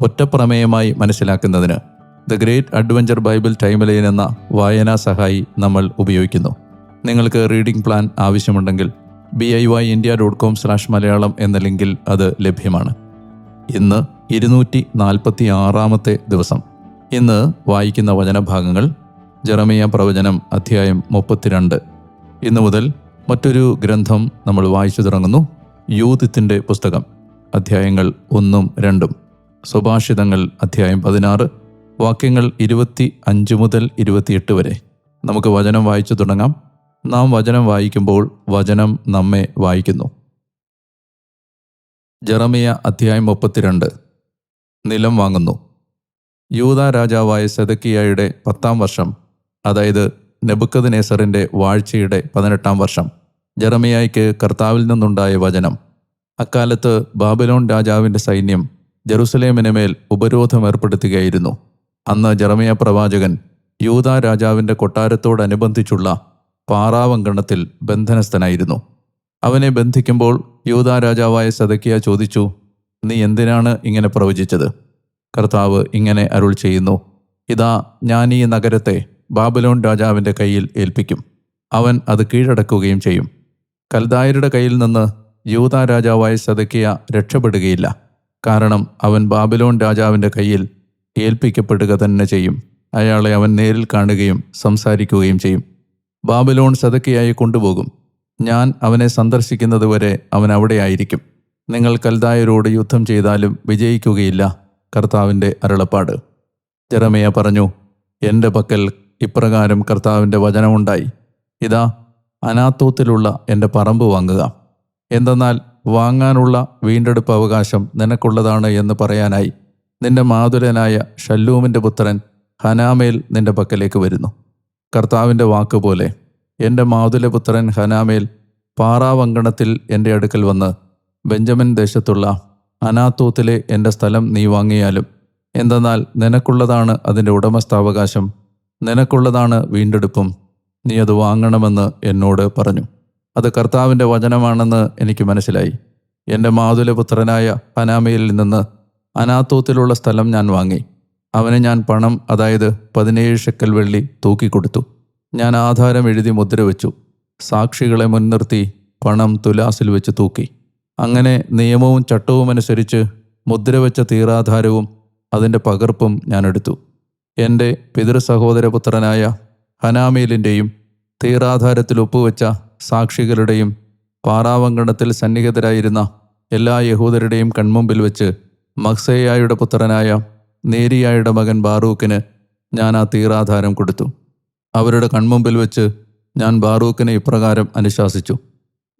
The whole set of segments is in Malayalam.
ഒറ്റപ്രമേയമായി മനസ്സിലാക്കുന്നതിന് the great adventure Bible timeline എന്ന വായനാ സഹായി നമ്മൾ ഉപയോഗിക്കുന്നു. നിങ്ങൾക്ക് റീഡിംഗ് പ്ലാൻ ആവശ്യമുണ്ടെങ്കിൽ B I Y India dot com slash Malayalam എന്ന ലിങ്കിൽ അത് ലഭ്യമാണ്. ഇന്ന് ഇരുന്നൂറ്റി നാൽപ്പത്തി ആറാമത്തെ ദിവസം. ഇന്ന് വായിക്കുന്ന വചനഭാഗങ്ങൾ ജെറമിയ പ്രവചനം അധ്യായം മുപ്പത്തിരണ്ട്. ഇന്നു മുതൽ മറ്റൊരു ഗ്രന്ഥം നമ്മൾ വായിച്ചു തുടങ്ങുന്നു. യൂതിത്തിന്റെ പുസ്തകം അധ്യായങ്ങൾ ഒന്നും രണ്ടും. സുഭാഷിതങ്ങൾ അധ്യായം പതിനാറ് വാക്യങ്ങൾ ഇരുപത്തി അഞ്ച് മുതൽ ഇരുപത്തിയെട്ട് വരെ. നമുക്ക് വചനം വായിച്ചു തുടങ്ങാം. നാം വചനം വായിക്കുമ്പോൾ വചനം നമ്മെ വായിക്കുന്നു. ജറമിയ അധ്യായം മുപ്പത്തിരണ്ട്. നിലം വാങ്ങുന്നു. യൂത രാജാവായ സെതക്കിയായുടെ പത്താം വർഷം അതായത് നെബുക്കത് നെസറിന്റെ വാഴ്ചയുടെ പതിനെട്ടാം വർഷം ജറമിയായിക്ക് കർത്താവിൽ നിന്നുണ്ടായ വചനം. അക്കാലത്ത് ബാബിലോൺ രാജാവിന്റെ സൈന്യം ജെറുസലേമിന് മേൽ ഉപരോധം ഏർപ്പെടുത്തുകയായിരുന്നു. അന്ന് ജെറമിയ പ്രവാചകൻ യൂത രാജാവിന്റെ കൊട്ടാരത്തോടനുബന്ധിച്ചുള്ള പാറാവങ്കണത്തിൽ ബന്ധനസ്ഥനായിരുന്നു. അവനെ ബന്ധിക്കുമ്പോൾ യൂത രാജാവായ സദക്കിയ ചോദിച്ചു നീ എന്തിനാണ് ഇങ്ങനെ പ്രവചിച്ചത്? കർത്താവ് ഇങ്ങനെ അരുൾ ചെയ്യുന്നു. ഇതാ ഞാൻ ഈ നഗരത്തെ ബാബലോൺ രാജാവിന്റെ കയ്യിൽ ഏൽപ്പിക്കും. അവൻ അത് കീഴടക്കുകയും ചെയ്യും. കൽദായരുടെ കയ്യിൽ നിന്ന് യൂത രാജാവായ സദക്കിയ രക്ഷപ്പെടുകയില്ല. കാരണം അവൻ ബാബിലോൺ രാജാവിന്റെ കയ്യിൽ ഏൽപ്പിക്കപ്പെടുക തന്നെ ചെയ്യും. അയാളെ അവൻ നേരിൽ കാണുകയും സംസാരിക്കുകയും ചെയ്യും. ബാബിലോൺ സതക്കിയായി കൊണ്ടുപോകും. ഞാൻ അവനെ സന്ദർശിക്കുന്നത് വരെ അവൻ അവിടെയായിരിക്കും നിങ്ങൾ കൽദായരോട് യുദ്ധം ചെയ്താലും വിജയിക്കുകയില്ല കർത്താവിന്റെ അരുളപ്പാട്. ജെറമിയ പറഞ്ഞു എന്റെ പക്കൽ ഇപ്രകാരം കർത്താവിന്റെ വചനമുണ്ടായി. ഇതാ അനാത്തോത്തിലുള്ള എന്റെ പറമ്പ് വാങ്ങുക. എന്തെന്നാൽ വാങ്ങാനുള്ള വീണ്ടെടുപ്പ് അവകാശം നിനക്കുള്ളതാണ് എന്ന് പറയാനായി നിന്റെ മാതുരനായ ഷല്ലൂമിന്റെ പുത്രൻ ഹനാമേൽ നിന്റെ പക്കലേക്ക് വരുന്നു. കർത്താവിന്റെ വാക്കുപോലെ എന്റെ മാതുലപുത്രൻ ഹനാമേൽ പാറാവങ്കണത്തിൽ എന്റെ അടുക്കൽ വന്ന് ബെഞ്ചമിൻ ദേശത്തുള്ള അനാത്തോത്തിലെ എന്റെ സ്ഥലം നീ വാങ്ങിയാലും എന്തെന്നാൽ നിനക്കുള്ളതാണ് അതിന്റെ ഉടമസ്ഥാവകാശം നിനക്കുള്ളതാണ് വീണ്ടെടുപ്പും നീ അത് വാങ്ങണമെന്ന് എന്നോട് പറഞ്ഞു. അത് കർത്താവിന്റെ വചനമാണെന്ന് എനിക്ക് മനസ്സിലായി. എന്റെ മാതുലപുത്രനായ ഹനാമയിൽ നിന്ന് അനാത്തോത്തിലുള്ള സ്ഥലം ഞാൻ വാങ്ങി. അവന് ഞാൻ പണം അതായത് പതിനേഴ് ഷെക്കൽ വെള്ളി തൂക്കിക്കൊടുത്തു. ഞാൻ ആധാരം എഴുതി മുദ്ര വെച്ചു. സാക്ഷികളെ മുൻനിർത്തി പണം തുലാസിൽ വെച്ച് തൂക്കി. അങ്ങനെ നിയമവും ചട്ടവും അനുസരിച്ച് മുദ്ര വെച്ച തീറാധാരവും അതിന്റെ പകർപ്പും ഞാൻ എടുത്തു. എന്റെ പിതൃസഹോദരപുത്രനായ ഹനാമേലിന്റെയും തീറാധാരത്തിൽ ഒപ്പുവെച്ച സാക്ഷികളുടെയും പാറാവങ്കണത്തിൽ സന്നിഹിതരായിരുന്ന എല്ലാ യഹൂദരുടെയും കൺമുമ്പിൽ വെച്ച് മക്സേയായുടെ പുത്രനായ നേരിയായുടെ മകൻ ബാറൂക്കിന് ഞാൻ ആ തീറാധാരം കൊടുത്തു. അവരുടെ കൺമുമ്പിൽ വെച്ച് ഞാൻ ബാറൂക്കിനെ ഇപ്രകാരം അനുശാസിച്ചു.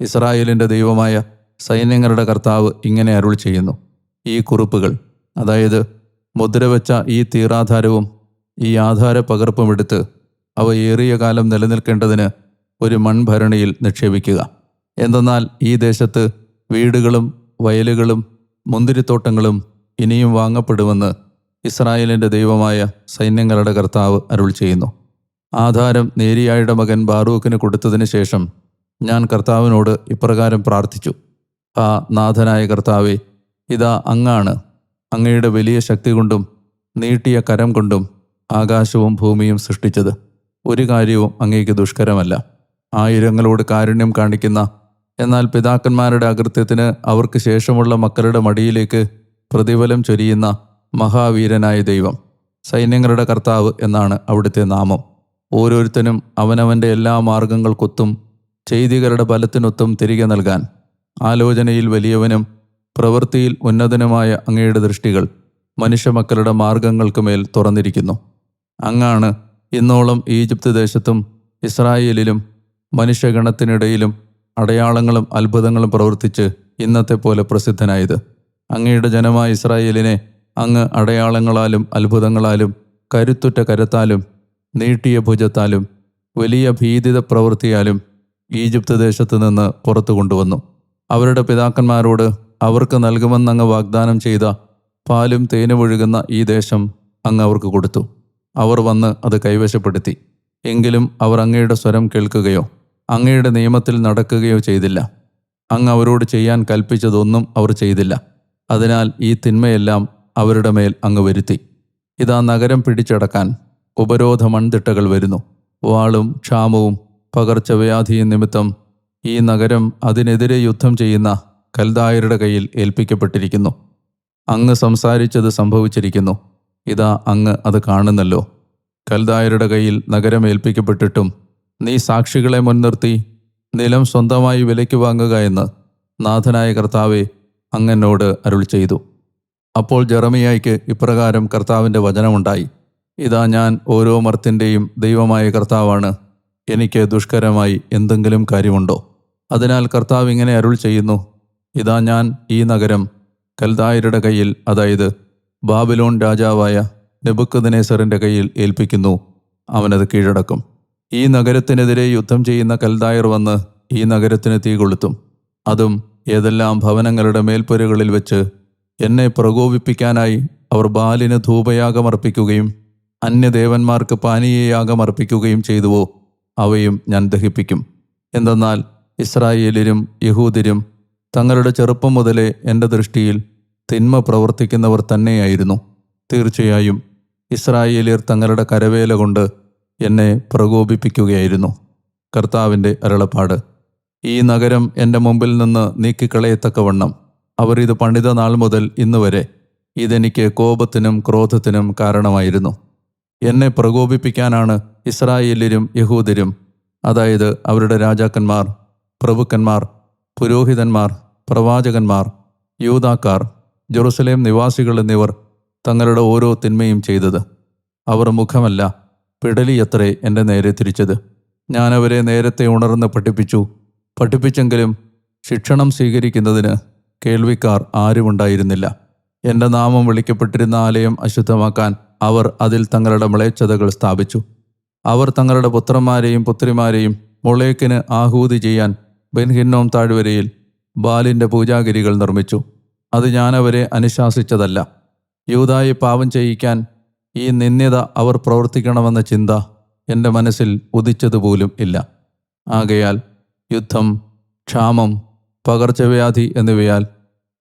ഇസ്രായേലിന്റെ ദൈവമായ സൈന്യങ്ങളുടെ കർത്താവ് ഇങ്ങനെ അരുൾ ചെയ്യുന്നു. ഈ കുറിപ്പുകൾ അതായത് മുദ്രവെച്ച ഈ തീറാധാരവും ഈ ആധാര പകർപ്പും എടുത്ത് അവ ഏറിയ കാലം നിലനിൽക്കേണ്ടതിന് ഒരു മൺഭരണിയിൽ നിക്ഷേപിക്കുക. എന്തെന്നാൽ ഈ ദേശത്ത് വീടുകളും വയലുകളും മുന്തിരിത്തോട്ടങ്ങളും ഇനിയും വാങ്ങപ്പെടുമെന്ന് ഇസ്രായേലിന്റെ ദൈവമായ സൈന്യങ്ങളുടെ കർത്താവ് അരുൾ ചെയ്യുന്നു. ആധാരം നേരിയായുടെ മകൻ ബാറൂക്കിന് കൊടുത്തതിന് ശേഷം ഞാൻ കർത്താവിനോട് ഇപ്രകാരം പ്രാർത്ഥിച്ചു. ആ നാഥനായ കർത്താവെ ഇതാ അങ്ങാണ്. അങ്ങയുടെ വലിയ ശക്തി കൊണ്ടും നീട്ടിയ കരം കൊണ്ടും ആകാശവും ഭൂമിയും സൃഷ്ടിച്ചത്. ഒരു കാര്യവും അങ്ങേക്ക് ദുഷ്കരമല്ല. ആയിരങ്ങളോട് കാരുണ്യം കാണിക്കുന്ന എന്നാൽ പിതാക്കന്മാരുടെ അകൃത്യത്തിന് അവർക്ക് ശേഷമുള്ള മക്കളുടെ മടിയിലേക്ക് പ്രതിഫലം ചൊരിയുന്ന മഹാവീരനായ ദൈവം. സൈന്യങ്ങളുടെ കർത്താവ് എന്നാണ് അവിടുത്തെ നാമം. ഓരോരുത്തനും അവനവന്റെ എല്ലാ മാർഗങ്ങൾക്കൊത്തും ചെയ്തികളുടെ ബലത്തിനൊത്തും തിരികെ നൽകാൻ ആലോചനയിൽ വലിയവനും പ്രവൃത്തിയിൽ ഉന്നതനുമായ അങ്ങയുടെ ദൃഷ്ടികൾ മനുഷ്യമക്കളുടെ മാർഗങ്ങൾക്കുമേൽ തുറന്നിരിക്കുന്നു. അങ്ങാണ് ഇന്നോളം ഈജിപ്ത് ദേശത്തും ഇസ്രായേലിലും മനുഷ്യഗണത്തിനിടയിലും അടയാളങ്ങളും അത്ഭുതങ്ങളും പ്രവർത്തിച്ച് ഇന്നത്തെ പോലെ പ്രസിദ്ധനായത്. അങ്ങയുടെ ജനമായ ഇസ്രായേലിനെ അങ്ങ് അടയാളങ്ങളാലും അത്ഭുതങ്ങളാലും കരുത്തുറ്റ കരത്താലും നീട്ടിയ ഭുജത്താലും വലിയ ഭീതിത പ്രവൃത്തിയാലും ഈജിപ്ത് ദേശത്തു നിന്ന് പുറത്തു കൊണ്ടുവന്നു. അവരുടെ പിതാക്കന്മാരോട് അവർക്ക് നൽകുമെന്നങ്ങ് വാഗ്ദാനം ചെയ്ത പാലും തേനുമൊഴുകുന്ന ഈ ദേശം അങ്ങ് അവർക്ക് കൊടുത്തു. അവർ വന്ന് അത് കൈവശപ്പെടുത്തി. എങ്കിലും അവർ അങ്ങയുടെ സ്വരം കേൾക്കുകയോ അങ്ങയുടെ നിയമത്തിൽ നടക്കുകയോ ചെയ്തില്ല. അങ്ങ് അവരോട് ചെയ്യാൻ കൽപ്പിച്ചതൊന്നും അവർ ചെയ്തില്ല. അതിനാൽ ഈ തിന്മയെല്ലാം അവരുടെ മേൽ അങ്ങ് വരുത്തി. ഇതാ നഗരം പിടിച്ചടക്കാൻ ഉപരോധ മൺതിട്ടകൾ വരുന്നു. വാളും ക്ഷാമവും പകർച്ചവ്യാധിയും നിമിത്തം ഈ നഗരം അതിനെതിരെ യുദ്ധം ചെയ്യുന്ന കൽദായരുടെ കയ്യിൽ ഏൽപ്പിക്കപ്പെട്ടിരിക്കുന്നു. അങ്ങ് സംസാരിച്ചത് സംഭവിച്ചിരിക്കുന്നു. ഇതാ അങ്ങ് അത് കാണുന്നല്ലോ. കൽദായരുടെ കയ്യിൽ നഗരം ഏൽപ്പിക്കപ്പെട്ടിട്ടും നീ സാക്ഷികളെ മുൻനിർത്തി നിലം സ്വന്തമായി വിലയ്ക്ക് വാങ്ങുക എന്ന് നാഥനായ കർത്താവെ അങ്ങനോട് അരുൾ ചെയ്തു. അപ്പോൾ ജെറമിയായ്ക്ക് ഇപ്രകാരം കർത്താവിന്റെ വചനമുണ്ടായി. ഇതാ ഞാൻ ഓരോ മർത്തിന്റെയും ദൈവമായ കർത്താവാണ്. എനിക്ക് ദുഷ്കരമായി എന്തെങ്കിലും കാര്യമുണ്ടോ? അതിനാൽ കർത്താവ് ഇങ്ങനെ അരുൾ ചെയ്യുന്നു. ഇതാ ഞാൻ ഈ നഗരം കൽദായരുടെ കയ്യിൽ അതായത് ബാബിലോൺ രാജാവായ നെബുക്കുദിനേസറിന്റെ കയ്യിൽ ഏൽപ്പിക്കുന്നു. അവനത് കീഴടക്കും. ഈ നഗരത്തിനെതിരെ യുദ്ധം ചെയ്യുന്ന കൽദായർ വന്ന് ഈ നഗരത്തിന് തീ കൊളുത്തും. അതും ഏതെല്ലാം ഭവനങ്ങളുടെ മേൽപ്പുരകളിൽ വെച്ച് എന്നെ പ്രകോപിപ്പിക്കാനായി അവർ ബാലിന് ധൂപയാഗമർപ്പിക്കുകയും അന്യദേവന്മാർക്ക് പാനീയയാഗമർപ്പിക്കുകയും ചെയ്തുവോ അവയും ഞാൻ ദഹിപ്പിക്കും. എന്തെന്നാൽ ഇസ്രായേലിരും യഹൂദരും തങ്ങളുടെ ചെറുപ്പം മുതലേ എന്റെ ദൃഷ്ടിയിൽ തിന്മ പ്രവർത്തിക്കുന്നവർ തന്നെയായിരുന്നു. തീർച്ചയായും ഇസ്രായേലിയർ തങ്ങളുടെ കരവേല കൊണ്ട് എന്നെ പ്രകോപിപ്പിക്കുകയായിരുന്നു. കർത്താവിന്റെ അരുളപ്പാട്. ഈ നഗരം എന്റെ മുമ്പിൽ നിന്ന് നീക്കിക്കളയത്തക്കവണ്ണം. അവർ ഇത് പണിത നാൾ മുതൽ ഇന്ന് വരെ ഇതെനിക്ക് കോപത്തിനും ക്രോധത്തിനും കാരണമായിരുന്നു. എന്നെ പ്രകോപിപ്പിക്കാനാണ് ഇസ്രായേലിലും യഹൂദരും അതായത് അവരുടെ രാജാക്കന്മാർ പ്രഭുക്കന്മാർ പുരോഹിതന്മാർ പ്രവാചകന്മാർ യൂതാക്കാർ ജെറുസലേം നിവാസികൾ എന്നിവർ തങ്ങളുടെ ഓരോ തിന്മയും ചെയ്തത്. അവർ മുഖമല്ല പിടലിയത്രേ എന്റെ നേരെ തിരിച്ചത്? ഞാനവരെ നേരത്തെ ഉണർന്ന് പഠിപ്പിച്ചു. പഠിപ്പിച്ചെങ്കിലും ശിക്ഷണം സ്വീകരിക്കുന്നതിന് കേൾവിക്കാർ ആരുമുണ്ടായിരുന്നില്ല. എന്റെ നാമം വിളിക്കപ്പെട്ടിരുന്ന ആലയം അശുദ്ധമാക്കാൻ അവർ അതിൽ തങ്ങളുടെ മ്ലേച്ഛതകൾ സ്ഥാപിച്ചു. അവർ തങ്ങളുടെ പുത്രന്മാരെയും പുത്രിമാരെയും മുളേക്കിന് ആഹൂതി ചെയ്യാൻ ബെൻഹിന്നോം താഴ്വരയിൽ ബാലിന്റെ പൂജാഗിരികൾ നിർമ്മിച്ചു. അത് ഞാനവരെ അനുശാസിച്ചതല്ല. യൂതായി പാവം ചെയ്യിക്കാൻ ഈ നിന്ദ്യത അവർ പ്രവർത്തിക്കണമെന്ന ചിന്ത എന്റെ മനസ്സിൽ ഉദിച്ചതുപോലും ഇല്ല. ആകയാൽ യുദ്ധം ക്ഷാമം പകർച്ചവ്യാധി എന്നിവയാൽ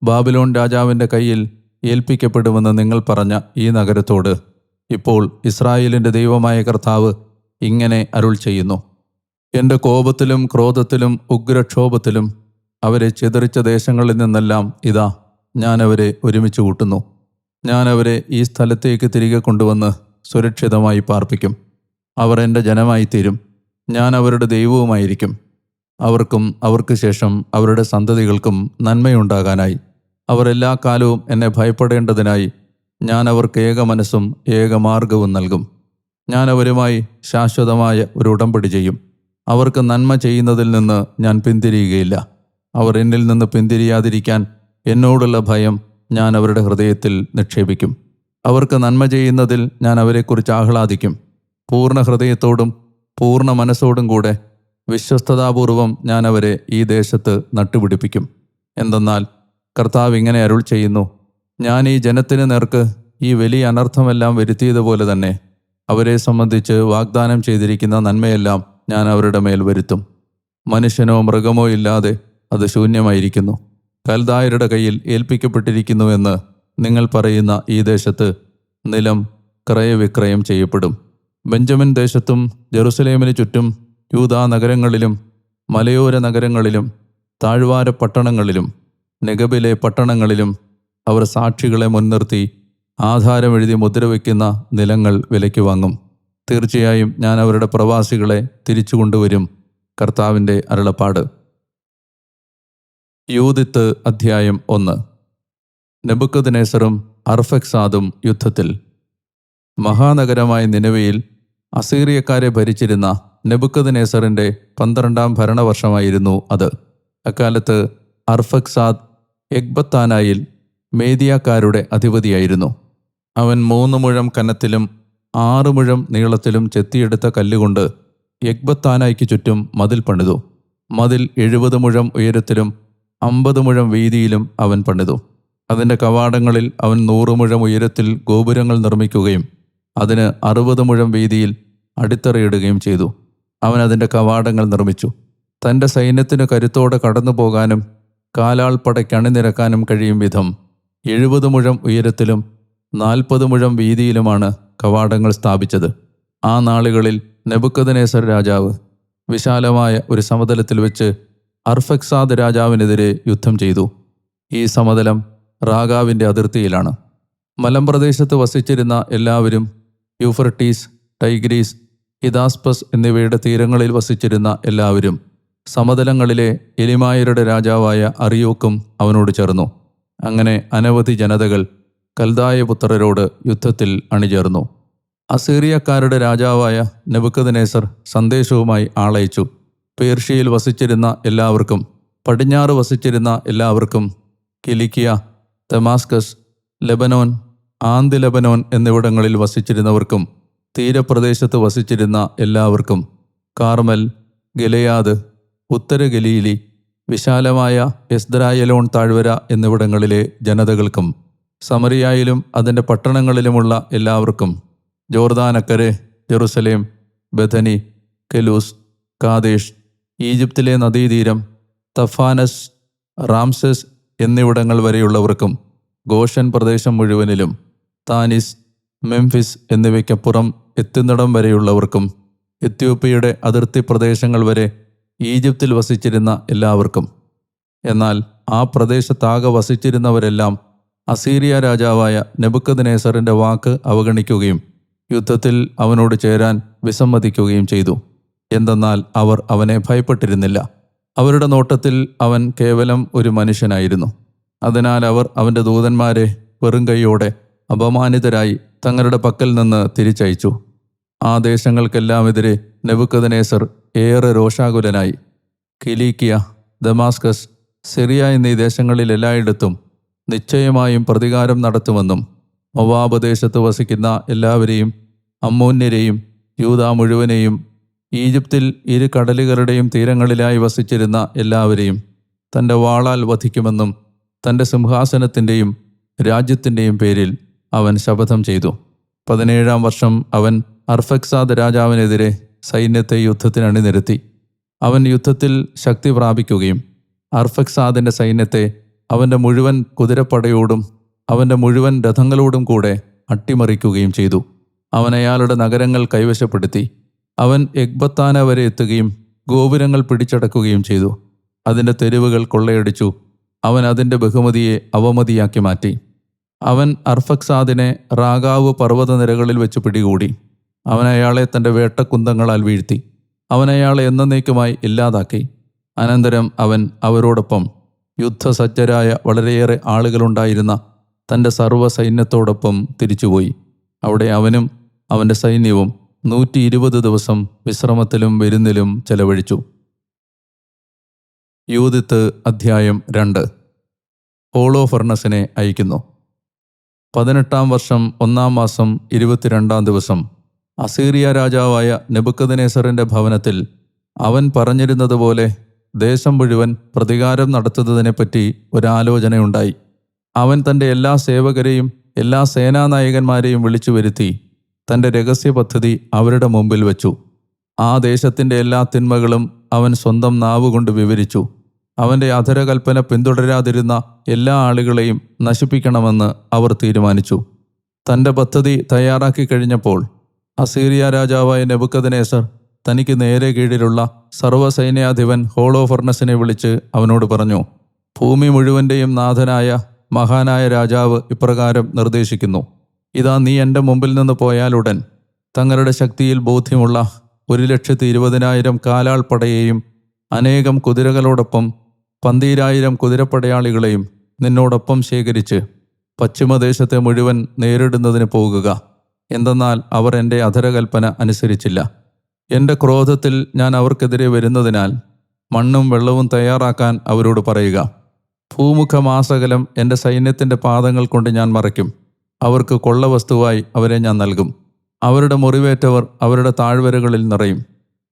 ബാബിലോൺ രാജാവിന്റെ കയ്യിൽ ഏൽപ്പിക്കപ്പെടുമെന്ന് നിങ്ങൾ പറഞ്ഞ ഈ നഗരത്തോട് ഇപ്പോൾ ഇസ്രായേലിന്റെ ദൈവമായ കർത്താവ് ഇങ്ങനെ അരുൾ ചെയ്യുന്നു. എന്റെ കോപത്തിലും ക്രോധത്തിലും ഉഗ്രക്ഷോഭത്തിലും അവരെ ചിതറിച്ച ദേശങ്ങളിൽ നിന്നെല്ലാം ഇതാ ഞാൻ അവരെ ഒരുമിച്ച് കൂട്ടുന്നു. ഞാൻ അവരെ ഈ സ്ഥലത്തേക്ക് തിരികെ കൊണ്ടുവന്ന് സുരക്ഷിതമായി പാർപ്പിക്കും. അവർ എന്റെ ജനമായി തീരും. ഞാൻ അവരുടെ ദൈവവുമായിരിക്കും. അവർക്കും അവർക്ക് ശേഷം അവരുടെ സന്തതികൾക്കും നന്മയുണ്ടാകാനായി. അവർ എല്ലാ കാലവും എന്നെ ഭയപ്പെടേണ്ടതിനായി ഞാൻ അവർക്ക് ഏക മനസ്സും ഏക മാർഗവും നൽകും. ഞാൻ അവരുമായി ശാശ്വതമായ ഒരു ഉടമ്പടി ചെയ്യും. അവർക്ക് നന്മ ചെയ്യുന്നതിൽ നിന്ന് ഞാൻ പിന്തിരിയുകയില്ല. അവർ എന്നിൽ നിന്ന് പിന്തിരിയാതിരിക്കാൻ എന്നോടുള്ള ഭയം ഞാൻ അവരുടെ ഹൃദയത്തിൽ നിക്ഷേപിക്കും. അവർക്ക് നന്മ ചെയ്യുന്നതിൽ ഞാൻ അവരെക്കുറിച്ച് ആഹ്ലാദിക്കും. പൂർണ ഹൃദയത്തോടും പൂർണ മനസ്സോടും കൂടെ വിശ്വസ്തതാപൂർവം ഞാൻ അവരെ ഈ ദേശത്ത് നട്ടുപിടിപ്പിക്കും. എന്തെന്നാൽ കർത്താവ് ഇങ്ങനെ അരുൾ ചെയ്യുന്നു ഞാൻ ഈ ജനത്തിന് നേർക്ക് ഈ വലിയ അനർത്ഥമെല്ലാം വരുത്തിയതുപോലെ തന്നെ അവരെ സംബന്ധിച്ച് വാഗ്ദാനം ചെയ്തിരിക്കുന്ന നന്മയെല്ലാം ഞാൻ അവരുടെ മേൽ വരുത്തും. മനുഷ്യനോ മൃഗമോ ഇല്ലാതെ അത് ശൂന്യമായിരിക്കുന്നു. കൽദായരുടെ കയ്യിൽ ഏൽപ്പിക്കപ്പെട്ടിരിക്കുന്നുവെന്ന് നിങ്ങൾ പറയുന്ന ഈ ദേശത്ത് നിലം ക്രയവിക്രയം ചെയ്യപ്പെടും. ബെഞ്ചമിൻ ദേശത്തും ജെറുസലേമിന് ചുറ്റും യൂതാ നഗരങ്ങളിലും മലയോര നഗരങ്ങളിലും താഴ്വാര പട്ടണങ്ങളിലും നെഗബിലെ പട്ടണങ്ങളിലും അവർ സാക്ഷികളെ മുൻനിർത്തി ആധാരമെഴുതി മുദ്രവയ്ക്കുന്ന നിലങ്ങൾ വിലയ്ക്ക് വാങ്ങും. തീർച്ചയായും ഞാൻ അവരുടെ പ്രവാസികളെ തിരിച്ചു കൊണ്ടുവരും കർത്താവിന്റെ അരുളപ്പാട്. യൂതിത്ത് അധ്യായം ഒന്ന്. നെബുക്കദിനേസറും അർഫക്സാദും യുദ്ധത്തിൽ. മഹാനഗരമായ നിലവിയിൽ അസീറിയക്കാരെ ഭരിച്ചിരുന്ന നെബുക്കദിനേസറിന്റെ പന്ത്രണ്ടാം ഭരണവർഷമായിരുന്നു അത്. അക്കാലത്ത് അർഫക്സാദ് എക്ബത്താനായിൽ മേദിയാക്കാരുടെ അധിപതിയായിരുന്നു. അവൻ മൂന്ന് മുഴം കനത്തിലും ആറ് മുഴം നീളത്തിലും ചെത്തിയെടുത്ത കല്ലുകൊണ്ട് എക്ബത്താനായ്ക്ക് ചുറ്റും മതിൽ പണിതു. മതിൽ എഴുപത് മുഴം ഉയരത്തിലും അമ്പത് മുഴം വീതിയിലും അവൻ പണിതു. അതിന്റെ കവാടങ്ങളിൽ അവൻ നൂറ് മുഴം ഉയരത്തിൽ ഗോപുരങ്ങൾ നിർമ്മിക്കുകയും അതിന് അറുപത് മുഴം വീതിയിൽ അടിത്തറയിടുകയും ചെയ്തു. അവൻ അതിന്റെ കവാടങ്ങൾ നിർമ്മിച്ചു. തന്റെ സൈന്യത്തിന് കരുത്തോടെ കടന്നു പോകാനും കാലാൾപ്പടയ്ക്ക് അണിനിരക്കാനും കഴിയും വിധം എഴുപത് മുഴം ഉയരത്തിലും നാൽപ്പത് മുഴം വീതിയിലുമാണ് കവാടങ്ങൾ സ്ഥാപിച്ചത്. ആ നാളുകളിൽ നെബുക്കദനേസർ രാജാവ് വിശാലമായ ഒരു സമതലത്തിൽ വെച്ച് അർഫക്സാദ് രാജാവിനെതിരെ യുദ്ധം ചെയ്തു. ഈ സമതലം റാഗാവിന്റെ അതിർത്തിയിലാണ്. മലമ്പ്രദേശത്ത് വസിച്ചിരുന്ന എല്ലാവരും യൂഫർട്ടീസ് ടൈഗ്രീസ് ഹിദാസ്പസ് എന്നിവയുടെ തീരങ്ങളിൽ വസിച്ചിരുന്ന എല്ലാവരും സമതലങ്ങളിലെ എലിമായരുടെ രാജാവായ അറിയോക്കും അവനോട് ചേർന്നു. അങ്ങനെ അനവധി ജനതകൾ കൽദായപുത്രരോട് യുദ്ധത്തിൽ അണിചേർന്നു. അസീറിയക്കാരുടെ രാജാവായ നെബുക്കദനേസർ സന്ദേശവുമായി ആളയച്ചു. പേർഷ്യയിൽ വസിച്ചിരുന്ന എല്ലാവർക്കും പടിഞ്ഞാറ് വസിച്ചിരുന്ന എല്ലാവർക്കും കിലിക്കിയ തെമാസ്കസ് ലെബനോൻ ആന്തി ലെബനോൻ എന്നിവിടങ്ങളിൽ വസിച്ചിരുന്നവർക്കും തീരപ്രദേശത്ത് വസിച്ചിരുന്ന എല്ലാവർക്കും കാർമൽ ഗലയാദ് ഉത്തര ഗലീലി വിശാലമായ എസ്ദ്രായലോൺ താഴ്വര എന്നിവിടങ്ങളിലെ ജനതകൾക്കും സമറിയായിലും അതിന്റെ പട്ടണങ്ങളിലുമുള്ള എല്ലാവർക്കും ജോർദാനക്കരെ ജെറുസലേം ബഥനി കെലൂസ് കാദേശ് ഈജിപ്തിലെ നദീതീരം തഫാനസ് റാംസസ് എന്നിവിടങ്ങൾ വരെയുള്ളവർക്കും ഗോഷൻ പ്രദേശം മുഴുവനിലും താനിസ് മെംഫിസ് എന്നിവയ്ക്കപ്പുറം എത്തുന്നിടം വരെയുള്ളവർക്കും എത്യോപ്യയുടെ അതിർത്തി പ്രദേശങ്ങൾ വരെ ഈജിപ്തിൽ വസിച്ചിരുന്ന എല്ലാവർക്കും. എന്നാൽ ആ പ്രദേശത്താകെ വസിച്ചിരുന്നവരെല്ലാം അസീറിയ രാജാവായ നെബുക്കദ്നേസറിന്റെ വാക്ക് അവഗണിക്കുകയും യുദ്ധത്തിൽ അവനോട് ചേരാൻ വിസമ്മതിക്കുകയും ചെയ്തു. എന്തെന്നാൽ അവർ അവനെ ഭയപ്പെട്ടിരുന്നില്ല. അവരുടെ നോട്ടത്തിൽ അവൻ കേവലം ഒരു മനുഷ്യനായിരുന്നു. അതിനാൽ അവർ അവന്റെ ദൂതന്മാരെ വെറും കൈയോടെ അപമാനിതരായി തങ്ങളുടെ പക്കൽ നിന്ന് തിരിച്ചയച്ചു. ആ ദേശങ്ങൾക്കെല്ലാമെതിരെ നെബുക്കദനേസർ ഏറെ രോഷാകുലനായി. കിലീക്കിയ ദമാസ്കസ് സിറിയ എന്നീ ദേശങ്ങളിലെല്ലായിടത്തും നിശ്ചയമായും പ്രതികാരം നടത്തുമെന്നും മൊവാബ് ദേശത്ത് വസിക്കുന്ന എല്ലാവരെയും അമ്മൂന്യരെയും യൂത മുഴുവനെയും ഈജിപ്തിൽ ഇരു കടലുകളുടെയും തീരങ്ങളിലായി വസിച്ചിരുന്ന എല്ലാവരെയും തന്റെ വാളാൽ വധിക്കുമെന്നും തന്റെ സിംഹാസനത്തിന്റെയും രാജ്യത്തിന്റെയും പേരിൽ അവൻ ശപഥം ചെയ്തു. പതിനേഴാം വർഷം അവൻ അർഫക്സാദ് രാജാവിനെതിരെ സൈന്യത്തെ യുദ്ധത്തിന് അണിനിരത്തി. അവൻ യുദ്ധത്തിൽ ശക്തി പ്രാപിക്കുകയും അർഫക്സാദിന്റെ സൈന്യത്തെ അവന്റെ മുഴുവൻ കുതിരപ്പടയോടും അവന്റെ മുഴുവൻ രഥങ്ങളോടും കൂടെ അട്ടിമറിക്കുകയും ചെയ്തു. അവൻ അയാളുടെ നഗരങ്ങൾ കൈവശപ്പെടുത്തി. അവൻ എഗ്ബത്താന വരെ എത്തുകയും ഗോപുരങ്ങൾ പിടിച്ചടക്കുകയും ചെയ്തു. അതിന്റെ തെരുവുകൾ കൊള്ളയടിച്ചു. അവൻ അതിന്റെ ബഹുമതിയെ അവമതിയാക്കി മാറ്റി. അവൻ അർഫക്സാദിനെ റാഗാവ് പർവതനിരകളിൽ വെച്ച് പിടികൂടി. അവൻ അയാളെ തന്റെ വേട്ടക്കുന്തങ്ങളാൽ വീഴ്ത്തി. അവൻ അയാളെ എന്നേക്കുമായി ഇല്ലാതാക്കി. അനന്തരം അവൻ അവരോടൊപ്പം യുദ്ധസജ്ജരായ വളരെയേറെ ആളുകളുണ്ടായിരുന്ന തന്റെ സർവസൈന്യത്തോടൊപ്പം തിരിച്ചുപോയി. അവിടെ അവനും അവന്റെ സൈന്യവും നൂറ്റി ഇരുപത് ദിവസം വിശ്രമത്തിലും വിരുന്നിലും ചെലവഴിച്ചു. യൂതിത്ത് അധ്യായം രണ്ട്. ഹോളോ ഫർണസിനെ അയക്കുന്നു. പതിനെട്ടാം വർഷം ഒന്നാം മാസം ഇരുപത്തിരണ്ടാം ദിവസം. അസീറിയ രാജാവായ നെബുക്കദനേസറിന്റെ ഭവനത്തിൽ അവൻ പറഞ്ഞിരുന്നതുപോലെ ദേശം മുഴുവൻ പ്രതികാരം നടത്തുന്നതിനെപ്പറ്റി ഒരാലോചനയുണ്ടായി. അവൻ തന്റെ എല്ലാ സേവകരെയും എല്ലാ സേനാനായകന്മാരെയും വിളിച്ചു വരുത്തി. തന്റെ രഹസ്യ പദ്ധതി അവരുടെ മുമ്പിൽ വെച്ചു. ആ ദേശത്തിന്റെ എല്ലാ തിന്മകളും അവൻ സ്വന്തം നാവുകൊണ്ട് വിവരിച്ചു. അവന്റെ അധരകൽപ്പന പിന്തുടരാതിരുന്ന എല്ലാ ആളുകളെയും നശിപ്പിക്കണമെന്ന് അവർ തീരുമാനിച്ചു. തന്റെ പദ്ധതി തയ്യാറാക്കി കഴിഞ്ഞപ്പോൾ അസീറിയ രാജാവായ നെബുക്കദനേസർ തനിക്ക് നേരെ കീഴിലുള്ള സർവസൈന്യാധിപൻ ഹോളോ ഫർണസിനെ വിളിച്ച് അവനോട് പറഞ്ഞു ഭൂമി മുഴുവന്റെയും നാഥനായ മഹാനായ രാജാവ് ഇപ്രകാരം നിർദ്ദേശിക്കുന്നു. ഇതാ നീ എന്റെ മുമ്പിൽ നിന്ന് പോയാലുടൻ തങ്ങളുടെ ശക്തിയിൽ ബോധ്യമുള്ള ഒരു ലക്ഷത്തി ഇരുപതിനായിരം കാലാൾപ്പടയെയും അനേകം കുതിരകളോടൊപ്പം പന്തീരായിരം കുതിരപ്പടയാളികളെയും നിന്നോടൊപ്പം ശേഖരിച്ച് പശ്ചിമദേശത്തെ മുഴുവൻ നേരിടുന്നതിന് പോകുക. എന്തെന്നാൽ അവർ എന്റെ അധരകൽപ്പന അനുസരിച്ചില്ല. എന്റെ ക്രോധത്തിൽ ഞാൻ അവർക്കെതിരെ വരുന്നതിനാൽ മണ്ണും വെള്ളവും തയ്യാറാക്കാൻ അവരോട് പറയുക. ഭൂമുഖമാസകലം എന്റെ സൈന്യത്തിന്റെ പാദങ്ങൾ കൊണ്ട് ഞാൻ മറയ്ക്കും. അവർക്ക് കൊള്ളവസ്തുവായി അവരെ ഞാൻ നൽകും. അവരുടെ മുറിവേറ്റവർ അവരുടെ താഴ്വരകളിൽ നിറയും.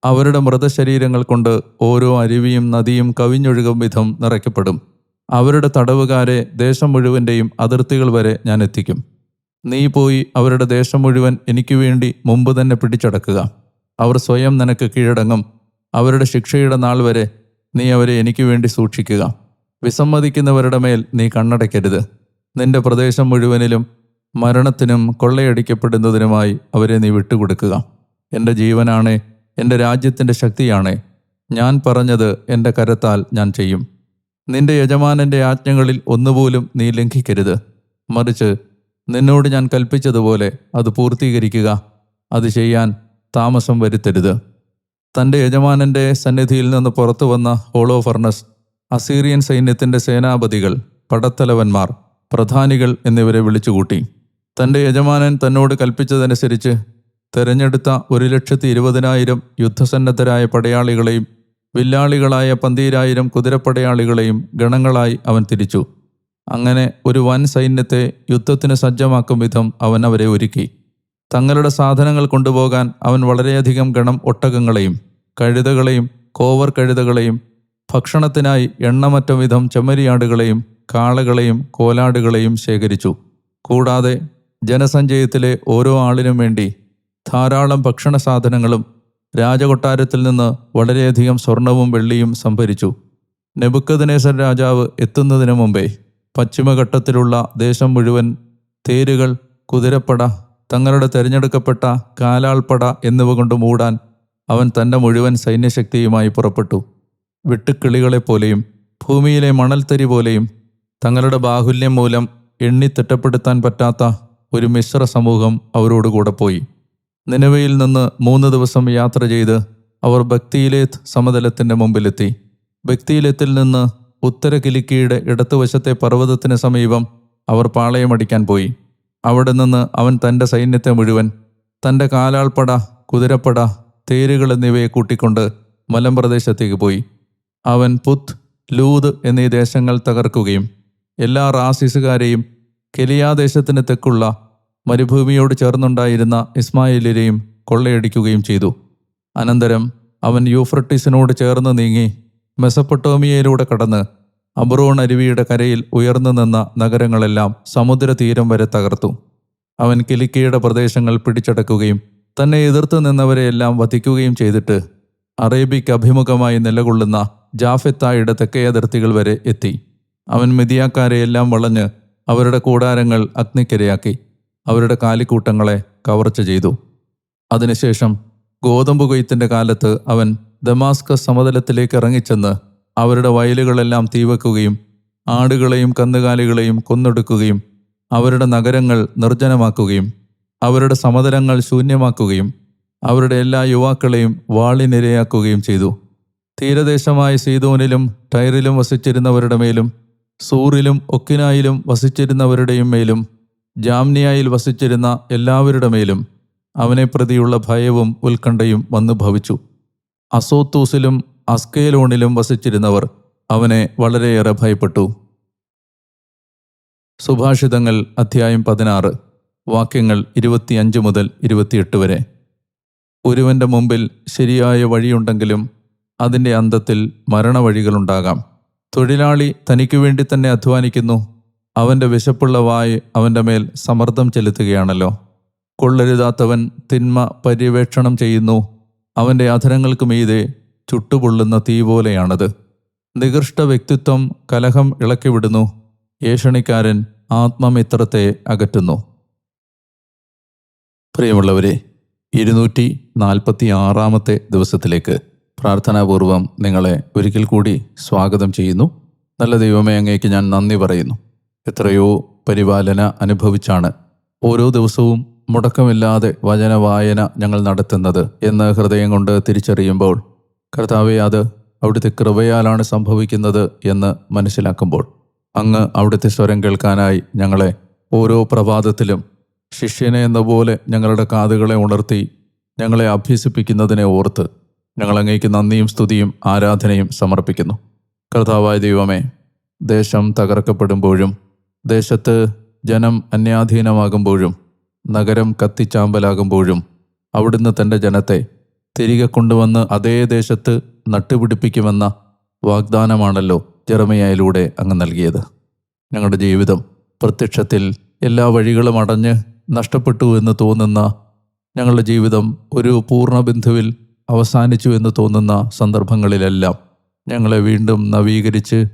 അവരുടെ മൃതശരീരങ്ങൾ കൊണ്ട് ഓരോ അരുവിയും നദിയും കവിഞ്ഞൊഴുകും വിധം നിറയ്ക്കപ്പെടും. അവരുടെ തടവുകാരെ ദേശം മുഴുവന്റെയും അതിർത്തികൾ വരെ ഞാൻ എത്തിക്കും. നീ പോയി അവരുടെ ദേശം മുഴുവൻ എനിക്ക് വേണ്ടി മുമ്പ് തന്നെ പിടിച്ചടക്കുക. അവർ സ്വയം നിനക്ക് കീഴടങ്ങും. അവരുടെ ശിക്ഷയുടെ നാൾ വരെ നീ അവരെ എനിക്ക് വേണ്ടി സൂക്ഷിക്കുക. വിസമ്മതിക്കുന്നവരുടെ മേൽ നീ കണ്ണടയ്ക്കരുത്. നിന്റെ പ്രദേശം മുഴുവനിലും മരണത്തിനും കൊള്ളയടിക്കപ്പെടുന്നതിനുമായി അവരെ നീ വിട്ടുകൊടുക്കുക. എന്റെ ജീവനാണ് എന്റെ രാജ്യത്തിന്റെ ശക്തിയാണ്. ഞാൻ പറഞ്ഞത് എന്റെ കരത്താൽ ഞാൻ ചെയ്യും. നിന്റെ യജമാനന്റെ ആജ്ഞകളിൽ ഒന്നുപോലും നീ ലംഘിക്കരുത്. മറിച്ച് നിന്നോട് ഞാൻ കൽപ്പിച്ചതുപോലെ അത് പൂർത്തീകരിക്കുക. അത് ചെയ്യാൻ താമസം വരുത്തരുത്. തന്റെ യജമാനന്റെ സന്നിധിയിൽ നിന്ന് പുറത്തു വന്ന ഹോളോ ഫർണസ് അസീറിയൻ സൈന്യത്തിന്റെ സേനാപതികൾ പടത്തലവന്മാർ പ്രധാനികൾ എന്നിവരെ വിളിച്ചുകൂട്ടി. തന്റെ യജമാനൻ തന്നോട് കൽപ്പിച്ചതനുസരിച്ച് തെരഞ്ഞെടുത്ത ഒരു ലക്ഷത്തി ഇരുപതിനായിരം യുദ്ധസന്നദ്ധരായ പടയാളികളെയും വില്ലാളികളായ പന്തീരായിരം കുതിരപ്പടയാളികളെയും ഗണങ്ങളായി അവൻ തിരിച്ചു. അങ്ങനെ ഒരു വൻ സൈന്യത്തെ യുദ്ധത്തിന് സജ്ജമാക്കും വിധം അവൻ അവരെ ഒരുക്കി. തങ്ങളുടെ സാധനങ്ങൾ കൊണ്ടുപോകാൻ അവൻ വളരെയധികം ഗണം ഒട്ടകങ്ങളെയും കഴുതകളെയും കോവർ കഴുതകളെയും ഭക്ഷണത്തിനായി എണ്ണമറ്റ വിധം ചെമ്മരിയാടുകളെയും കാളകളെയും കോലാടുകളെയും ശേഖരിച്ചു. കൂടാതെ ജനസഞ്ചയത്തിലെ ഓരോ ആളിനും വേണ്ടി ധാരാളം ഭക്ഷണ സാധനങ്ങളും രാജകൊട്ടാരത്തിൽ നിന്ന് വളരെയധികം സ്വർണവും വെള്ളിയും സംഭരിച്ചു. നെബുക്കദ്നേസർ രാജാവ് എത്തുന്നതിനു മുമ്പേ പശ്ചിമഘട്ടത്തിലുള്ള ദേശം മുഴുവൻ തേരുകൾ കുതിരപ്പട തങ്ങളുടെ തെരഞ്ഞെടുക്കപ്പെട്ട കാലാൾപ്പട എന്നിവ കൊണ്ട് മൂടാൻ അവൻ തന്റെ മുഴുവൻ സൈന്യശക്തിയുമായി പുറപ്പെട്ടു. വെട്ടുക്കിളികളെപ്പോലെയും ഭൂമിയിലെ മണൽത്തരി പോലെയും തങ്ങളുടെ ബാഹുല്യം മൂലം എണ്ണി തിട്ടപ്പെടുത്താൻ പറ്റാത്ത ഒരു മിശ്ര സമൂഹം അവരോട് അവരോടുകൂടെ പോയി. നിലവയിൽ നിന്ന് മൂന്ന് ദിവസം യാത്ര ചെയ്ത് അവർ ഭക്തിയിലേത്ത് സമതലത്തിന്റെ മുമ്പിലെത്തി. ഭക്തിയിലെത്തിൽ നിന്ന് ഉത്തര കിലിക്കിയുടെ ഇടത്തുവശത്തെ പർവതത്തിന് സമീപം അവർ പാളയമടിക്കാൻ പോയി. അവിടെ നിന്ന് അവൻ തന്റെ സൈന്യത്തെ മുഴുവൻ തന്റെ കാലാൾപ്പട കുതിരപ്പട തേരുകൾ എന്നിവയെ കൂട്ടിക്കൊണ്ട് മലമ്പ്രദേശത്തേക്ക് പോയി. അവൻ പുത്ത് ലൂത് എന്നീ ദേശങ്ങൾ തകർക്കുകയും എല്ലാ റാസിസുകാരെയും കെലിയാദേശത്തിന് തെക്കുള്ള മരുഭൂമിയോട് ചേർന്നുണ്ടായിരുന്ന ഇസ്മായിലിനെയും കൊള്ളയടിക്കുകയും ചെയ്തു. അനന്തരം അവൻ യൂഫ്രട്ടീസിനോട് ചേർന്ന് നീങ്ങി മെസപ്പൊട്ടോമിയയിലൂടെ കടന്ന് അബ്രോൺ അരുവിയുടെ കരയിൽ ഉയർന്നു നിന്ന നഗരങ്ങളെല്ലാം സമുദ്രതീരം വരെ തകർത്തു. അവൻ കിലിക്കയുടെ പ്രദേശങ്ങൾ പിടിച്ചടക്കുകയും തന്നെ എതിർത്തു നിന്നവരെയെല്ലാം വധിക്കുകയും ചെയ്തിട്ട് അറേബ്യയ്ക്ക് അഭിമുഖമായി നിലകൊള്ളുന്ന ജാഫെത്തായുടെ തെക്കേ അതിർത്തികൾ വരെ എത്തി. അവൻ മിതിയാക്കാരെയെല്ലാം വളഞ്ഞ് അവരുടെ കൂടാരങ്ങൾ അഗ്നിക്കിരയാക്കി അവരുടെ കാലിക്കൂട്ടങ്ങളെ കവർച്ച ചെയ്തു. അതിനുശേഷം ഗോതമ്പ് കൊയ്ത്തിന്റെ കാലത്ത് അവൻ ദമാസ്ക സമതലത്തിലേക്ക് ഇറങ്ങിച്ചെന്ന് അവരുടെ വയലുകളെല്ലാം തീവെക്കുകയും ആടുകളെയും കന്നുകാലികളെയും കൊന്നൊടുക്കുകയും അവരുടെ നഗരങ്ങൾ നിർജനമാക്കുകയും അവരുടെ സമതലങ്ങൾ ശൂന്യമാക്കുകയും അവരുടെ എല്ലാ യുവാക്കളെയും വാളിനിരയാക്കുകയും ചെയ്തു. തീരദേശമായ സീതോനിലും ടൈറിലും വസിച്ചിരുന്നവരുടെ മേലും സൂറിലും ഒക്കിനായിലും വസിച്ചിരുന്നവരുടെയും മേലും ജാംനിയായിൽ വസിച്ചിരുന്ന എല്ലാവരുടെ മേലും അവനെ പ്രതിയുള്ള ഭയവും ഉത്കണ്ഠയും വന്നു ഭവിച്ചു. അസോത്തൂസിലും അസ്കേലോണിലും വസിച്ചിരുന്നവർ അവനെ വളരെയേറെ ഭയപ്പെട്ടു. സുഭാഷിതങ്ങൾ അധ്യായം പതിനാറ് വാക്യങ്ങൾ ഇരുപത്തിയഞ്ച് മുതൽ ഇരുപത്തിയെട്ട് വരെ. ഒരുവന്റെ മുമ്പിൽ ശരിയായ വഴിയുണ്ടെങ്കിലും അതിന്റെ അന്തത്തിൽ മരണവഴികളുണ്ടാകാം. തൊഴിലാളി തനിക്ക് വേണ്ടി തന്നെ അധ്വാനിക്കുന്നു. അവന്റെ വിശപ്പുള്ള വായ് അവന്റെ മേൽ സമ്മർദ്ദം ചെലുത്തുകയാണല്ലോ. കൊള്ളരുതാത്തവൻ തിന്മ പര്യവേക്ഷണം ചെയ്യുന്നു. അവന്റെ അധരങ്ങൾക്ക് മീതെ ചുട്ടുപൊള്ളുന്ന തീ പോലെയാണത്. നികൃഷ്ട വ്യക്തിത്വം കലഹം ഇളക്കിവിടുന്നു. ഏഷണിക്കാരൻ ആത്മമിത്രത്തെ അകറ്റുന്നു. പ്രിയമുള്ളവരെ ഇരുന്നൂറ്റി നാൽപ്പത്തി ആറാമത്തെ ദിവസത്തിലേക്ക് പ്രാർത്ഥനാപൂർവം നിങ്ങളെ ഒരിക്കൽ കൂടി സ്വാഗതം ചെയ്യുന്നു. നല്ല ദൈവമേ അങ്ങേക്ക് ഞാൻ നന്ദി പറയുന്നു. എത്രയോ പരിപാലന അനുഭവിച്ചാണ് ഓരോ ദിവസവും മുടക്കമില്ലാതെ വചന വായന ഞങ്ങൾ നടത്തുന്നത് എന്ന് ഹൃദയം കൊണ്ട് തിരിച്ചറിയുമ്പോൾ കർത്താവെ അത് അവിടുത്തെ കൃപയാലാണ് സംഭവിക്കുന്നത് എന്ന് മനസ്സിലാക്കുമ്പോൾ അങ്ങ് അവിടുത്തെ സ്വരം കേൾക്കാനായി ഞങ്ങളെ ഓരോ പ്രഭാതത്തിലും ശിഷ്യനെ എന്ന പോലെ ഞങ്ങളുടെ കാതുകളെ ഉണർത്തി ഞങ്ങളെ അഭ്യസിപ്പിക്കുന്നതിനെ ഓർത്ത് ഞങ്ങൾ അങ്ങേക്ക് നന്ദിയും സ്തുതിയും ആരാധനയും സമർപ്പിക്കുന്നു. കർത്താവായ ദൈവമേ ദേശം തകർക്കപ്പെടുമ്പോഴും ദേശത്ത് ജനം അന്യാധീനമാകുമ്പോഴും നഗരം കത്തിച്ചാമ്പലാകുമ്പോഴും അവിടുന്ന് തന്റെ ജനത്തെ തിരികെ കൊണ്ടുവന്ന് അതേ ദേശത്ത് നട്ടുപിടിപ്പിക്കുമെന്ന വാഗ്ദാനമാണല്ലോ ജെറമയായിലൂടെ അങ്ങ് നൽകിയത്. ഞങ്ങളുടെ ജീവിതം പ്രത്യക്ഷത്തിൽ എല്ലാ വഴികളും അടഞ്ഞ് നഷ്ടപ്പെട്ടു എന്ന് തോന്നുന്ന ഞങ്ങളുടെ ജീവിതം ഒരു പൂർണബിന്ദുവിൽ അവസാനിച്ചു എന്ന് തോന്നുന്ന സന്ദർഭങ്ങളിലെല്ലാം ഞങ്ങളെ വീണ്ടും നവീകരിച്ച്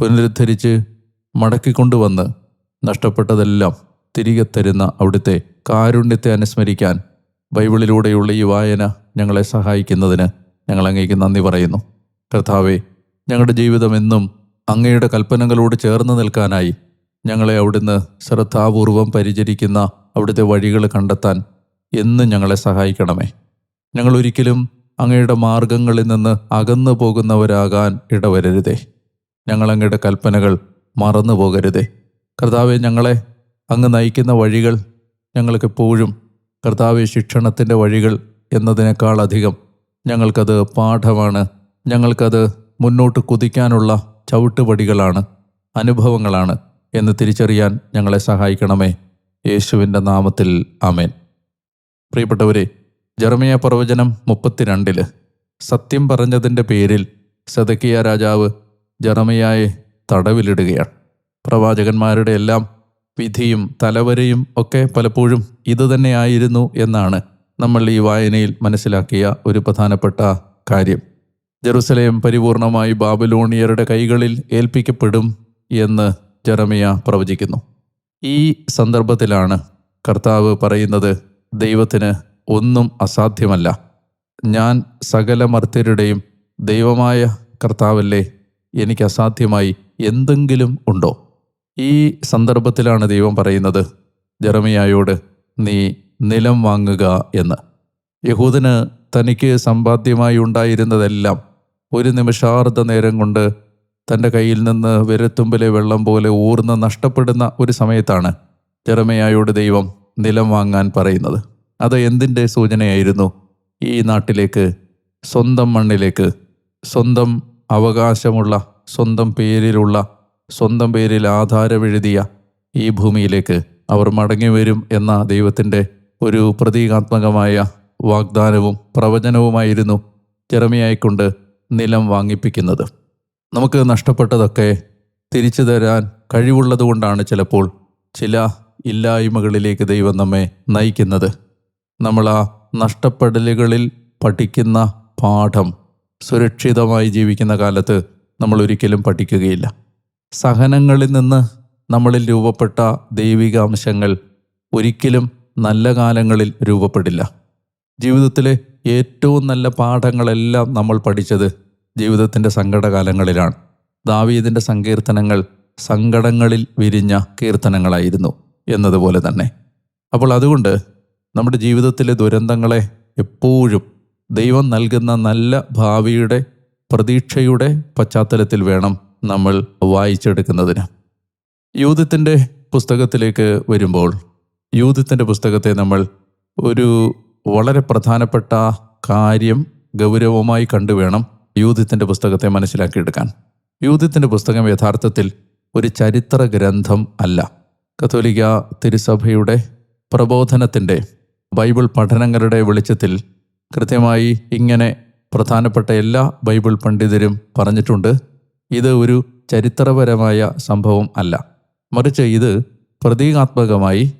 പുനരുദ്ധരിച്ച് മടക്കിക്കൊണ്ടുവന്ന് നഷ്ടപ്പെട്ടതെല്ലാം തിരികെ തരുന്ന അവിടുത്തെ കാരുണ്യത്തെ അനുസ്മരിക്കാൻ ബൈബിളിലൂടെയുള്ള ഈ വായന ഞങ്ങളെ സഹായിക്കുന്നതിന് ഞങ്ങൾ അങ്ങേക്ക് നന്ദി പറയുന്നു. കർത്താവെ ഞങ്ങളുടെ ജീവിതം എന്നും അങ്ങയുടെ കൽപ്പനകളോട് ചേർന്ന് നിൽക്കാനായി ഞങ്ങളെ അവിടുന്ന് ശ്രദ്ധാപൂർവം പരിചരിക്കുന്ന അവിടുത്തെ വഴികൾ കണ്ടെത്താൻ എന്നും ഞങ്ങളെ സഹായിക്കണമേ. ഞങ്ങൾ ഒരിക്കലും അങ്ങയുടെ മാർഗങ്ങളിൽ നിന്ന് അകന്നു പോകുന്നവരാകാൻ ഇടവരരുതേ. ഞങ്ങൾ അങ്ങയുടെ കൽപ്പനകൾ മറന്നു പോകരുതേ. കർത്താവെ ഞങ്ങളെ അങ്ങ് നയിക്കുന്ന വഴികൾ ഞങ്ങൾക്കെപ്പോഴും കർത്താവെ ശിക്ഷണത്തിന്റെ വഴികൾ എന്നതിനേക്കാൾ അധികം ഞങ്ങൾക്കത് പാഠമാണ്. ഞങ്ങൾക്കത് മുന്നോട്ട് കുതിക്കാനുള്ള ചവിട്ടുപടികളാണ് അനുഭവങ്ങളാണ് എന്ന് തിരിച്ചറിയാൻ ഞങ്ങളെ സഹായിക്കണമേ. യേശുവിന്റെ നാമത്തിൽ അമേൻ പ്രിയപ്പെട്ടവരെ ജർമിയ പ്രവചനം മുപ്പത്തിരണ്ടിൽ. സത്യം പറഞ്ഞതിന്റെ പേരിൽ സദക്കിയ രാജാവ് ജർമിയായെ തടവിലിടുകയാണ്. പ്രവാചകന്മാരുടെ എല്ലാം വിധിയും തലവരയും ഒക്കെ പലപ്പോഴും ഇതുതന്നെയായിരുന്നു എന്നാണ് നമ്മൾ ഈ വായനയിൽ മനസ്സിലാക്കിയ ഒരു പ്രധാനപ്പെട്ട കാര്യം. ജെറുസലേം പരിപൂർണമായി ബാബിലോണിയരുടെ കൈകളിൽ ഏൽപ്പിക്കപ്പെടും എന്ന് ജെറമിയ പ്രവചിക്കുന്നു. ഈ സന്ദർഭത്തിലാണ് കർത്താവ് പറയുന്നത് ദൈവത്തിന് ഒന്നും അസാധ്യമല്ല. ഞാൻ സകല മർത്യരുടെയും ദൈവമായ കർത്താവല്ലേ എനിക്ക് അസാധ്യമായി എന്തെങ്കിലും ഉണ്ടോ? ഈ സന്ദർഭത്തിലാണ് ദൈവം പറയുന്നത് ജെറമിയായോട് നീ നിലം വാങ്ങുക എന്ന്. യഹൂദന് തനിക്ക് സമ്പാദ്യമായി ഉണ്ടായിരുന്നതെല്ലാം ഒരു നിമിഷാർദ്ധ നേരം കൊണ്ട് തന്റെ കയ്യിൽ നിന്ന് വിരത്തുമ്പിലെ വെള്ളം പോലെ ഊർന്ന് നഷ്ടപ്പെടുന്ന ഒരു സമയത്താണ് ജെറമയായോട് ദൈവം നിലം വാങ്ങാൻ പറയുന്നത്. അത് എന്തിന്റെ സൂചനയായിരുന്നു? ഈ നാട്ടിലേക്ക് സ്വന്തം മണ്ണിലേക്ക് സ്വന്തം അവകാശമുള്ള സ്വന്തം പേരിലുള്ള സ്വന്തം പേരിൽ ആധാരമെഴുതിയ ഈ ഭൂമിയിലേക്ക് അവർ മടങ്ങി വരും എന്ന ദൈവത്തിന്റെ ഒരു പ്രതീകാത്മകമായ വാഗ്ദാനവും പ്രവചനവുമായിരുന്നു ജെറമിയായിക്കൊണ്ട് നിലം വാങ്ങിപ്പിക്കുന്നത്. നമുക്ക് നഷ്ടപ്പെട്ടതൊക്കെ തിരിച്ചു തരാൻ കഴിവുള്ളതുകൊണ്ടാണ് ചിലപ്പോൾ ചില ഇല്ലായ്മകളിലേക്ക് ദൈവം നമ്മെ നയിക്കുന്നത്. നമ്മൾ ആ നഷ്ടപ്പെടലുകളിൽ പഠിക്കുന്ന പാഠം സുരക്ഷിതമായി ജീവിക്കുന്ന കാലത്ത് നമ്മൾ ഒരിക്കലും പഠിക്കുകയില്ല. സഹനങ്ങളിൽ നിന്ന് നമ്മളിൽ രൂപപ്പെട്ട ദൈവികാംശങ്ങൾ ഒരിക്കലും നല്ല കാലങ്ങളിൽ രൂപപ്പെടില്ല. ജീവിതത്തിലെ ഏറ്റവും നല്ല പാഠങ്ങളെല്ലാം നമ്മൾ പഠിച്ചത് ജീവിതത്തിന്റെ സങ്കടകാലങ്ങളിലാണ്. ദാവീദിന്റെ സങ്കീർത്തനങ്ങൾ സങ്കടങ്ങളിൽ വിരിഞ്ഞ കീർത്തനങ്ങളായിരുന്നു എന്നതുപോലെ തന്നെ. അപ്പോൾ അതുകൊണ്ട് നമ്മുടെ ജീവിതത്തിലെ ദുരന്തങ്ങളെ എപ്പോഴും ദൈവം നൽകുന്ന നല്ല ഭാവിയുടെ പ്രതീക്ഷയുടെ പശ്ചാത്തലത്തിൽ വേണം നമ്മൾ വായിച്ചെടുക്കുന്നതിന്. യൂതത്തിന്റെ പുസ്തകത്തിലേക്ക് വരുമ്പോൾ യൂതത്തിന്റെ പുസ്തകത്തെ നമ്മൾ ഒരു വളരെ പ്രധാനപ്പെട്ട കാര്യം ഗൗരവമായി കണ്ടുവേണം യൂതിത്തിന്റെ പുസ്തകത്തെ മനസ്സിലാക്കിയെടുക്കാൻ. യൂതിത്തിന്റെ പുസ്തകം യഥാർത്ഥത്തിൽ ഒരു ചരിത്ര ഗ്രന്ഥം അല്ല. കത്തോലിക്ക തിരുസഭയുടെ പ്രബോധനത്തിന്റെ ബൈബിൾ പഠനങ്ങളുടെ വെളിച്ചത്തിൽ കൃത്യമായി ഇങ്ങനെ പ്രധാനപ്പെട്ട എല്ലാ ബൈബിൾ പണ്ഡിതരും പറഞ്ഞിട്ടുണ്ട്. ഇത് ഒരു ചരിത്രപരമായ സംഭവം അല്ല. മറിച്ച് ഇത് പ്രതീകാത്മകമായി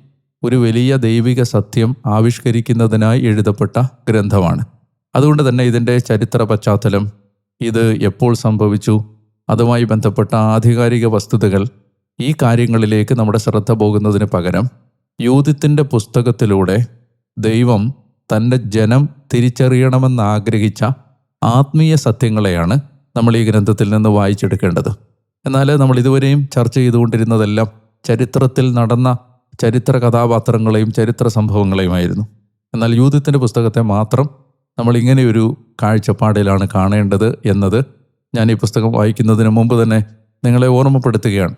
ഒരു വലിയ ദൈവിക സത്യം ആവിഷ്കരിക്കുന്നതിനായി എഴുതപ്പെട്ട ഗ്രന്ഥമാണ്. അതുകൊണ്ട് തന്നെ ഇതിന്റെ ചരിത്ര പശ്ചാത്തലം ഇത് എപ്പോൾ സംഭവിച്ചു അതുമായി ബന്ധപ്പെട്ട ആധികാരിക വസ്തുതകൾ ഈ കാര്യങ്ങളിലേക്ക് നമ്മുടെ ശ്രദ്ധ പോകുന്നതിന് പകരം യൂതിത്തിന്റെ പുസ്തകത്തിലൂടെ ദൈവം തന്റെ ജനം തിരിച്ചറിയണമെന്ന് ആഗ്രഹിച്ച ആത്മീയ സത്യങ്ങളെയാണ് നമ്മൾ ഈ ഗ്രന്ഥത്തിൽ നിന്ന് വായിച്ചെടുക്കേണ്ടത്. എന്നാൽ നമ്മൾ ഇതുവരെയും ചർച്ച ചെയ്തുകൊണ്ടിരുന്നതെല്ലാം ചരിത്രത്തിൽ നടന്ന ചരിത്ര കഥാപാത്രങ്ങളെയും ചരിത്ര സംഭവങ്ങളെയുമായിരുന്നു. എന്നാൽ യൂതിത്തിന്റെ പുസ്തകത്തെ മാത്രം നമ്മൾ ഇങ്ങനെയൊരു കാഴ്ചപ്പാടിലാണ് കാണേണ്ടത് എന്നത് ഞാൻ ഈ പുസ്തകം വായിക്കുന്നതിന് മുമ്പ് തന്നെ നിങ്ങളെ ഓർമ്മപ്പെടുത്തുകയാണ്.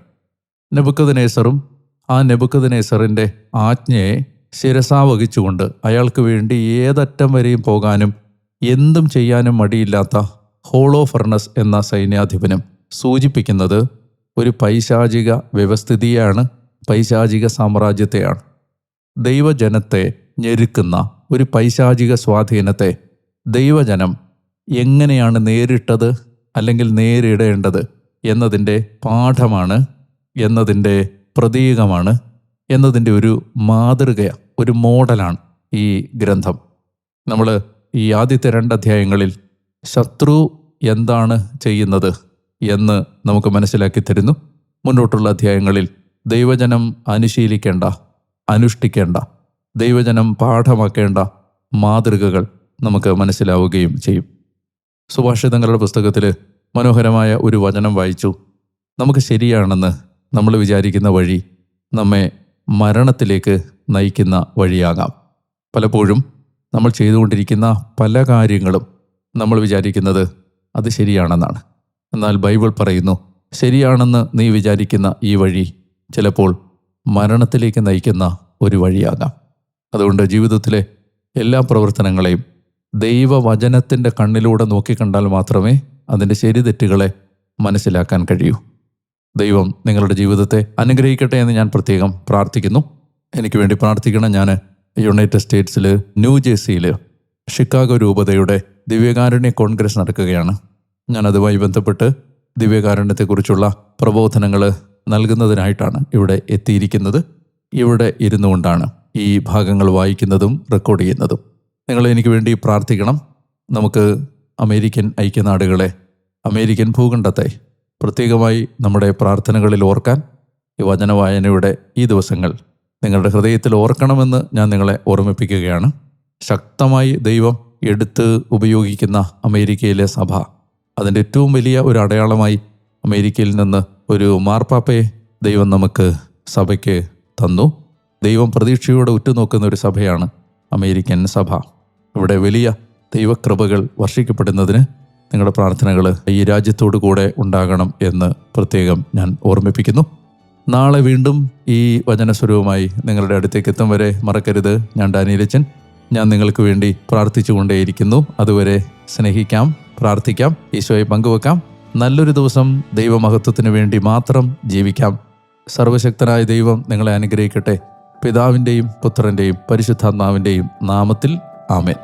നെബുക്കദനേസറും ആ നെബുക്കദനേസറിന്റെ ആജ്ഞയെ ശിരസാ വഹിച്ചുകൊണ്ട് അയാൾക്ക് വേണ്ടി ഏതറ്റം വരെയും പോകാനും എന്തും ചെയ്യാനും മടിയില്ലാത്ത ഹോളോ ഫർണസ് എന്ന സൈന്യാധിപനും സൂചിപ്പിക്കുന്നത് ഒരു പൈശാചിക വ്യവസ്ഥിതിയാണ് പൈശാചിക സാമ്രാജ്യത്തെയാണ്. ദൈവജനത്തെ ഞെരുക്കുന്ന ഒരു പൈശാചിക സ്വാധീനത്തെ ദൈവജനം എങ്ങനെയാണ് നേരിട്ടത് അല്ലെങ്കിൽ നേരിടേണ്ടത് എന്നതിന്റെ പാഠമാണ് എന്നതിന്റെ പ്രതീകമാണ് എന്നതിന്റെ ഒരു മാതൃകയാണ് ഒരു മോഡലാണ് ഈ ഗ്രന്ഥം. നമ്മൾ ഈ ആദ്യത്തെ രണ്ട് അധ്യായങ്ങളിൽ ശത്രു എന്താണ് ചെയ്യുന്നത് എന്ന് നമുക്ക് മനസ്സിലാക്കി തരുന്നു. മുന്നോട്ടുള്ള അധ്യായങ്ങളിൽ ദൈവജനം അനുശീലിക്കേണ്ട അനുഷ്ഠിക്കേണ്ട ദൈവജനം പാഠമാക്കേണ്ട മാതൃകകൾ നമുക്ക് മനസ്സിലാവുകയും ചെയ്യും. സുഭാഷിതങ്ങളുടെ പുസ്തകത്തിൽ മനോഹരമായ ഒരു വചനം വായിച്ചു. നമുക്ക് ശരിയാണെന്ന് നമ്മൾ വിചാരിക്കുന്ന വഴി നമ്മെ മരണത്തിലേക്ക് നയിക്കുന്ന വഴിയാകാം. പലപ്പോഴും നമ്മൾ ചെയ്തുകൊണ്ടിരിക്കുന്ന പല കാര്യങ്ങളും നമ്മൾ വിചാരിക്കുന്നത് അത് ശരിയാണെന്നാണ്. എന്നാൽ ബൈബിൾ പറയുന്നു ശരിയാണെന്ന് നീ വിചാരിക്കുന്ന ഈ വഴി ചിലപ്പോൾ മരണത്തിലേക്ക് നയിക്കുന്ന ഒരു വഴിയാകാം. അതുകൊണ്ട് ജീവിതത്തിലെ എല്ലാ പ്രവർത്തനങ്ങളെയും ദൈവവചനത്തിന്റെ കണ്ണിലൂടെ നോക്കിക്കണ്ടാൽ മാത്രമേ അതിന്റെ ശരി തെറ്റുകളെ മനസ്സിലാക്കാൻ കഴിയൂ. ദൈവം നിങ്ങളുടെ ജീവിതത്തെ അനുഗ്രഹിക്കട്ടെ എന്ന് ഞാൻ പ്രത്യേകം പ്രാർത്ഥിക്കുന്നു. എനിക്ക് വേണ്ടി പ്രാർത്ഥിക്കണം ഞാൻ യുണൈറ്റഡ് സ്റ്റേറ്റ്സിൽ ന്യൂ ജേഴ്സിയിൽ ഷിക്കാഗോ രൂപതയുടെ ദിവ്യകാരുണ്യ കോൺഗ്രസ് നടക്കുകയാണ്. ഞാൻ അതുമായി ബന്ധപ്പെട്ട് ദിവ്യകാരുണ്യത്തെക്കുറിച്ചുള്ള പ്രബോധനങ്ങൾ നൽകുന്നതിനായിട്ടാണ് ഇവിടെ എത്തിയിരിക്കുന്നത്. ഇവിടെ ഇരുന്നു കൊണ്ടാണ് ഈ ഭാഗങ്ങൾ വായിക്കുന്നതും റെക്കോർഡ് ചെയ്യുന്നതും. നിങ്ങൾ എനിക്ക് വേണ്ടി പ്രാർത്ഥിക്കണം. നമുക്ക് അമേരിക്കൻ ഐക്യനാടുകളെ അമേരിക്കൻ ഭൂഖണ്ഡത്തെ പ്രത്യേകമായി നമ്മുടെ പ്രാർത്ഥനകളിൽ ഓർക്കാൻ ഈ വചനവായനയുടെ ഈ ദിവസങ്ങൾ നിങ്ങളുടെ ഹൃദയത്തിൽ ഓർക്കണമെന്ന് ഞാൻ നിങ്ങളെ ഓർമ്മിപ്പിക്കുകയാണ്. ശക്തമായി ദൈവം എടുത്ത് ഉപയോഗിക്കുന്ന അമേരിക്കയിലെ സഭ അതിന്റെ ഏറ്റവും വലിയ ഒരു അടയാളമായി അമേരിക്കയിൽ നിന്ന് ഒരു മാർപ്പാപ്പയെ ദൈവം നമുക്ക് സഭയ്ക്ക് തന്നു. ദൈവം പ്രതീക്ഷയോടെ ഉറ്റുനോക്കുന്ന ഒരു സഭയാണ് അമേരിക്കൻ സഭ. ഇവിടെ വലിയ ദൈവകൃപകൾ വർഷിക്കപ്പെടുന്നതിന് നിങ്ങളുടെ പ്രാർത്ഥനകൾ ഈ രാജ്യത്തോടു കൂടെ ഉണ്ടാകണം എന്ന് പ്രത്യേകം ഞാൻ ഓർമ്മിപ്പിക്കുന്നു. നാളെ വീണ്ടും ഈ വചനസ്വരവുമായി നിങ്ങളുടെ അടുത്തേക്ക് എത്തും വരെ മറക്കരുത്. ഞാൻ ഡാനിയലച്ചൻ. ഞാൻ നിങ്ങൾക്ക് വേണ്ടി പ്രാർത്ഥിച്ചുകൊണ്ടേയിരിക്കുന്നു. അതുവരെ സ്നേഹിക്കാം പ്രാർത്ഥിക്കാം ഈശോയെ പങ്കുവെക്കാം. നല്ലൊരു ദിവസം ദൈവമഹത്വത്തിന് വേണ്ടി മാത്രം ജീവിക്കാം. സർവശക്തനായ ദൈവം നിങ്ങളെ അനുഗ്രഹിക്കട്ടെ. പിതാവിന്റെയും പുത്രന്റെയും പരിശുദ്ധാത്മാവിന്റെയും നാമത്തിൽ ആമേൻ.